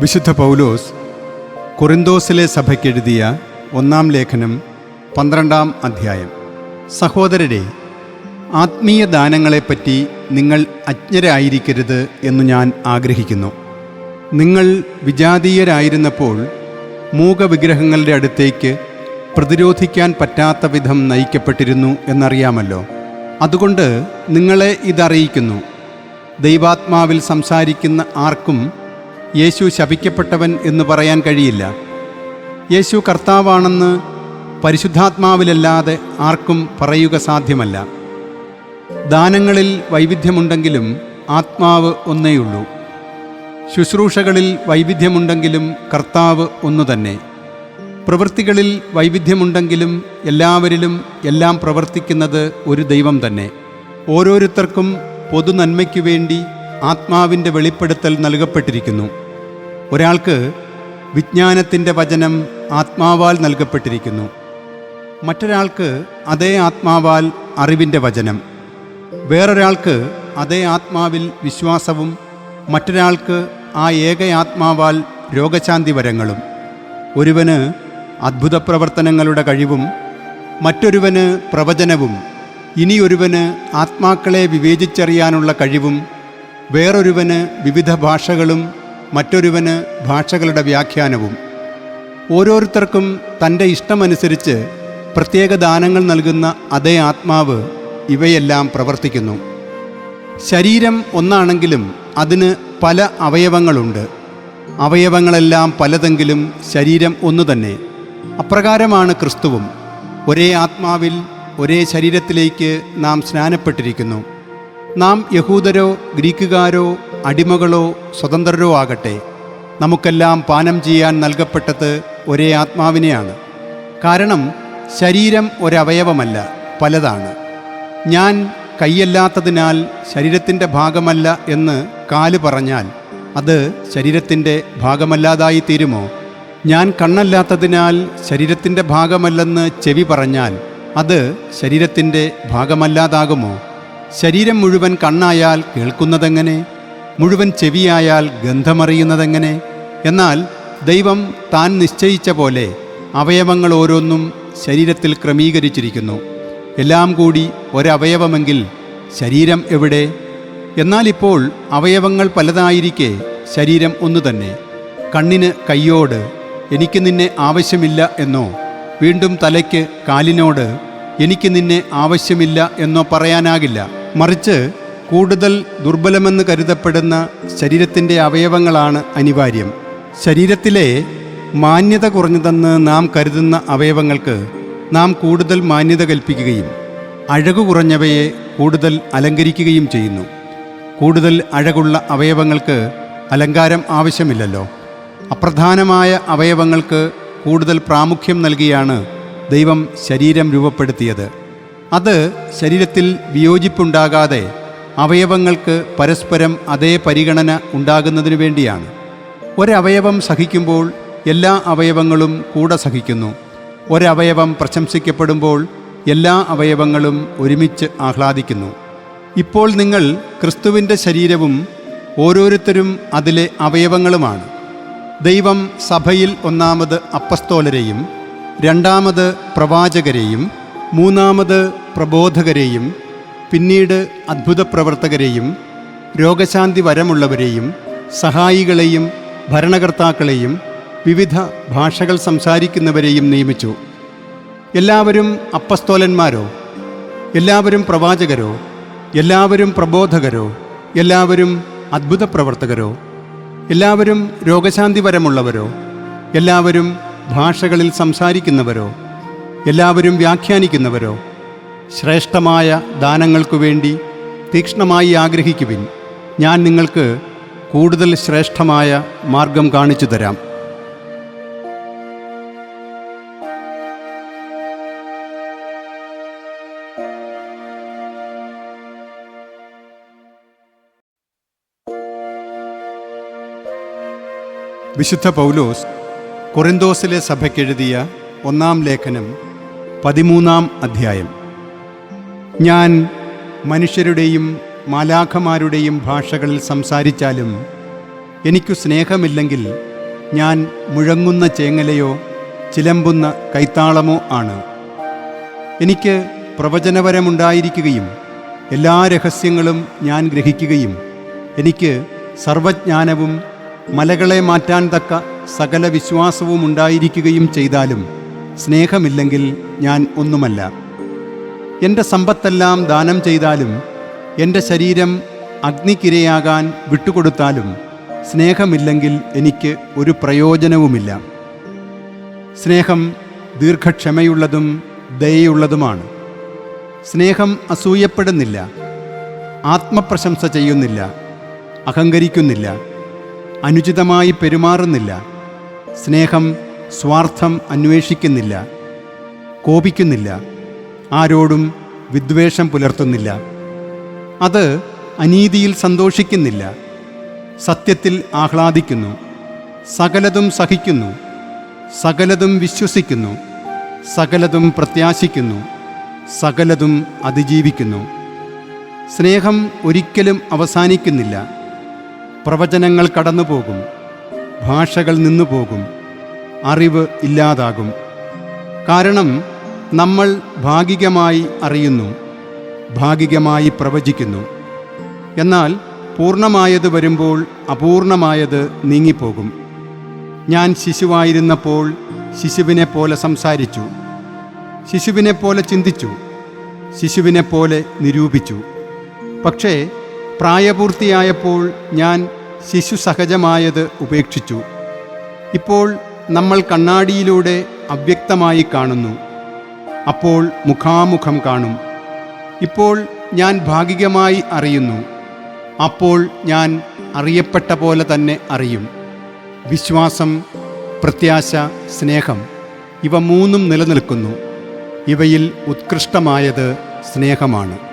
വിശുദ്ധ പൗലോസ് കൊറിന്തോസിലെ സഭയ്ക്കെഴുതിയ ഒന്നാം ലേഖനം പന്ത്രണ്ടാം അധ്യായം. സഹോദരരെ ആത്മീയ ദാനങ്ങളെപ്പറ്റി നിങ്ങൾ അജ്ഞരായിരിക്കരുത് എന്ന് ഞാൻ ആഗ്രഹിക്കുന്നു. നിങ്ങൾ വിജാതീയരായിരുന്നപ്പോൾ മൂകവിഗ്രഹങ്ങളുടെ അടുത്തേക്ക് പ്രതിരോധിക്കാൻ പറ്റാത്ത വിധം നയിക്കപ്പെട്ടിരുന്നു എന്നറിയാമല്ലോ. അതുകൊണ്ട് നിങ്ങളെ ഇതറിയിക്കുന്നു. ദൈവാത്മാവിൽ സംസാരിക്കുന്ന ആർക്കും യേശു ശപിക്കപ്പെട്ടവൻ എന്ന് പറയാൻ കഴിയില്ല. യേശു കർത്താവാണെന്ന് പരിശുദ്ധാത്മാവിലല്ലാതെ ആർക്കും പറയുക സാധ്യമല്ല. ദാനങ്ങളിൽ വൈവിധ്യമുണ്ടെങ്കിലും ആത്മാവ് ഒന്നേയുള്ളൂ. ശുശ്രൂഷകളിൽ വൈവിധ്യമുണ്ടെങ്കിലും കർത്താവ് ഒന്നു തന്നെ പ്രവൃത്തികളിൽ വൈവിധ്യമുണ്ടെങ്കിലും എല്ലാവരിലും എല്ലാം പ്രവർത്തിക്കുന്നത് ഒരു ദൈവം തന്നെ. ഓരോരുത്തർക്കും പൊതുനന്മയ്ക്കു വേണ്ടി ആത്മാവിന്റെ വെളിപ്പെടുത്തൽ നൽകപ്പെട്ടിരിക്കുന്നു. ഒരാൾക്ക് വിജ്ഞാനത്തിന്റെ വചനം ആത്മാവാൽ നൽകപ്പെട്ടിരിക്കുന്നു. മറ്റൊരാൾക്ക് അതേ ആത്മാവാൽ അറിവിന്റെ വചനം. വേറൊരാൾക്ക് അതേ ആത്മാവിൽ വിശ്വാസവും മറ്റൊരാൾക്ക് ആ ഏക ആത്മാവാൽ രോഗശാന്തി വരങ്ങളും. ഒരുവന് അത്ഭുത പ്രവർത്തനങ്ങളുടെ കഴിവും മറ്റൊരുവന് പ്രവചനവും ഇനിയൊരുവന് ആത്മാക്കളെ വിവേചിച്ചറിയാനുള്ള കഴിവും വേറൊരുവന് വിവിധ ഭാഷകളും മറ്റൊരുവന് ഭാഷകളുടെ വ്യാഖ്യാനവും. ഓരോരുത്തർക്കും തന്റെ ഇഷ്ടമനുസരിച്ച് പ്രത്യേക ദാനങ്ങൾ നൽകുന്ന അതേ ആത്മാവ് ഇവയെല്ലാം പ്രവർത്തിക്കുന്നു. ശരീരം ഒന്നാണെങ്കിലും അതിന് പല അവയവങ്ങളുണ്ട്. അവയവങ്ങളെല്ലാം പലതെങ്കിലും ശരീരം ഒന്നു തന്നെ. അപ്രകാരമാണ് ക്രിസ്തുവും. ഒരേ ആത്മാവിൽ ഒരേ ശരീരത്തിലേക്ക് നാം സ്നാനപ്പെട്ടിരിക്കുന്നു. നാം യഹൂദരോ ഗ്രീക്കുകാരോ അടിമകളോ സ്വതന്ത്രരോ ആകട്ടെ. നമുക്കെല്ലാം പാനം ചെയ്യാൻ നൽകപ്പെട്ടത് ഒരേ ആത്മാവിനെയാണ്. കാരണം ശരീരം ഒരവയവമല്ല പലതാണ്. ഞാൻ കൈയല്ലാത്തതിനാൽ ശരീരത്തിന്റെ ഭാഗമല്ല എന്ന് കാൽ പറഞ്ഞാൽ അത് ശരീരത്തിന്റെ ഭാഗമല്ലാതായി തീരുമോ? ഞാൻ കണ്ണല്ലാത്തതിനാൽ ശരീരത്തിന്റെ ഭാഗമല്ലെന്ന് ചെവി പറഞ്ഞാൽ അത് ശരീരത്തിന്റെ ഭാഗമല്ലാതാകുമോ? ശരീരം മുഴുവൻ കണ്ണായാൽ കേൾക്കുന്നതെങ്ങനെ? മുഴുവൻ ചെവിയായാൽ ഗന്ധമറിയുന്നതെങ്ങനെ? എന്നാൽ ദൈവം താൻ നിശ്ചയിച്ച പോലെ അവയവങ്ങൾ ഓരോന്നും ശരീരത്തിൽ ക്രമീകരിച്ചിരിക്കുന്നു. എല്ലാം കൂടി ഒരവയവമെങ്കിൽ ശരീരം എവിടെ? എന്നാൽ ഇപ്പോൾ അവയവങ്ങൾ പലതായിരിക്കെ ശരീരം ഒന്നു തന്നെ. കണ്ണിന് കയ്യോട് എനിക്ക് നിന്നെ ആവശ്യമില്ല എന്നോ വീണ്ടും തലയ്ക്ക് കാലിനോട് എനിക്ക് നിന്നെ ആവശ്യമില്ല എന്നോ പറയാനാകില്ല. മറിച്ച് കൂടുതൽ ദുർബലമെന്ന് കരുതപ്പെടുന്ന ശരീരത്തിന്റെ അവയവങ്ങളാണ് അനിവാര്യം. ശരീരത്തിലെ മാന്യത കുറഞ്ഞതെന്ന് നാം കരുതുന്ന അവയവങ്ങൾക്ക് നാം കൂടുതൽ മാന്യത കൽപ്പിക്കുകയും അഴകു കുറഞ്ഞവയെ കൂടുതൽ അലങ്കരിക്കുകയും ചെയ്യുന്നു. കൂടുതൽ അഴകുള്ള അവയവങ്ങൾക്ക് അലങ്കാരം ആവശ്യമില്ലല്ലോ. അപ്രധാനമായ അവയവങ്ങൾക്ക് കൂടുതൽ പ്രാമുഖ്യം നൽകിയാണ് ദൈവം ശരീരം രൂപപ്പെടുത്തിയത്. അത് ശരീരത്തിൽ വിയോജിപ്പുണ്ടാകാതെ അവയവങ്ങൾക്ക് പരസ്പരം അതേ പരിഗണന ഉണ്ടാകുന്നതിനു വേണ്ടിയാണ്. ഒരവയവം സഹിക്കുമ്പോൾ എല്ലാ അവയവങ്ങളും കൂടെ സഹിക്കുന്നു. ഒരവയവം പ്രശംസിക്കപ്പെടുമ്പോൾ എല്ലാ അവയവങ്ങളും ഒരുമിച്ച് ആഹ്ലാദിക്കുന്നു. ഇപ്പോൾ നിങ്ങൾ ക്രിസ്തുവിന്റെ ശരീരവും ഓരോരുത്തരും അതിലെ അവയവങ്ങളുമാണ്. ദൈവം സഭയിൽ ഒന്നാമത് അപ്പസ്തോലരെയും രണ്ടാമത് പ്രവാചകരെയും മൂന്നാമത് പ്രബോധകരെയും പിന്നീട് അത്ഭുത പ്രവർത്തകരെയും രോഗശാന്തി വരമുള്ളവരെയും സഹായികളെയും ഭരണകർത്താക്കളെയും വിവിധ ഭാഷകൾ സംസാരിക്കുന്നവരെയും നിയമിച്ചു. എല്ലാവരും അപ്പസ്തോലന്മാരോ? എല്ലാവരും പ്രവാചകരോ? എല്ലാവരും പ്രബോധകരോ? എല്ലാവരും അത്ഭുത പ്രവർത്തകരോ എല്ലാവരും രോഗശാന്തി വരമുള്ളവരോ? എല്ലാവരും ഭാഷകളിൽ സംസാരിക്കുന്നവരോ എല്ലാവരും വ്യാഖ്യാനിക്കുന്നവരോ ശ്രേഷ്ഠമായ ദാനങ്ങൾക്കു വേണ്ടി തീക്ഷ്ണമായി ആഗ്രഹിക്കുവിൻ. ഞാൻ നിങ്ങൾക്ക് കൂടുതൽ ശ്രേഷ്ഠമായ മാർഗം കാണിച്ചു തരാം. വിശുദ്ധ പൗലോസ് കൊറിന്തോസിലെ സഭയ്ക്കെഴുതിയ ഒന്നാം ലേഖനം പതിമൂന്നാം അധ്യായം. ഞാൻ മനുഷ്യരുടെയും മാലാഖമാരുടെയും ഭാഷകളിൽ സംസാരിച്ചാലും എനിക്കു സ്നേഹമില്ലെങ്കിൽ ഞാൻ മുഴങ്ങുന്ന ചേങ്ങലയോ ചിലമ്പുന്ന കൈത്താളമോ ആണ്. എനിക്ക് പ്രവചനപരമുണ്ടായിരിക്കുകയും എല്ലാ രഹസ്യങ്ങളും ഞാൻ ഗ്രഹിക്കുകയും എനിക്ക് സർവജ്ഞാനവും മലകളെ മാറ്റാൻ തക്ക സകല വിശ്വാസവും ഉണ്ടായിരിക്കുകയും ചെയ്താലും സ്നേഹമില്ലെങ്കിൽ ഞാൻ ഒന്നുമല്ല. എന്റെ സമ്പത്തെല്ലാം ദാനം ചെയ്താലും എന്റെ ശരീരം അഗ്നിക്കിരയാകാൻ വിട്ടുകൊടുത്താലും സ്നേഹമില്ലെങ്കിൽ എനിക്ക് ഒരു പ്രയോജനവുമില്ല. സ്നേഹം ദീർഘക്ഷമയുള്ളതും ദയയുള്ളതുമാണ്. സ്നേഹം അസൂയപ്പെടുന്നില്ല. ആത്മപ്രശംസ ചെയ്യുന്നില്ല. അഹങ്കരിക്കുന്നില്ല. അനുചിതമായി പെരുമാറുന്നില്ല. സ്നേഹം സ്വാർത്ഥം അന്വേഷിക്കുന്നില്ല കോപിക്കുന്നില്ല ആരോടും വിദ്വേഷം പുലർത്തുന്നില്ല. അത് അനീതിയിൽ സന്തോഷിക്കുന്നില്ല സത്യത്തിൽ ആഹ്ലാദിക്കുന്നു സകലതും സഹിക്കുന്നു സകലതും വിശ്വസിക്കുന്നു സകലതും പ്രത്യാശിക്കുന്നു സകലതും അതിജീവിക്കുന്നു. സ്നേഹം ഒരിക്കലും അവസാനിക്കുന്നില്ല പ്രവചനങ്ങൾ കടന്നുപോകും. ഭാഷകൾ നിന്നുപോകും അറിവ് ഇല്ലാതാകും. കാരണം നമ്മൾ ഭാഗികമായി അറിയുന്നു ഭാഗികമായി പ്രവചിക്കുന്നു. എന്നാൽ പൂർണമായത് വരുമ്പോൾ അപൂർണമായത് നീങ്ങിപ്പോകും. ഞാൻ ശിശുവായിരുന്നപ്പോൾ ശിശുവിനെ പോലെ സംസാരിച്ചു. ശിശുവിനെ പോലെ ചിന്തിച്ചു. ശിശുവിനെ പോലെ നിരൂപിച്ചു. പക്ഷേ പ്രായപൂർത്തിയായപ്പോൾ ഞാൻ ശിശു സഹജമായത് ഉപേക്ഷിച്ചു. ഇപ്പോൾ നമ്മൾ കണ്ണാടിയിലൂടെ അവ്യക്തമായി കാണുന്നു. അപ്പോൾ മുഖാമുഖം കാണും. ഇപ്പോൾ ഞാൻ ഭാഗികമായി അറിയുന്നു. അപ്പോൾ ഞാൻ അറിയപ്പെട്ട പോലെ തന്നെ അറിയും. വിശ്വാസം പ്രത്യാശ സ്നേഹം ഇവ മൂന്നും നിലനിൽക്കുന്നു. ഇവയിൽ ഉത്കൃഷ്ടമായത് സ്നേഹമാണ്.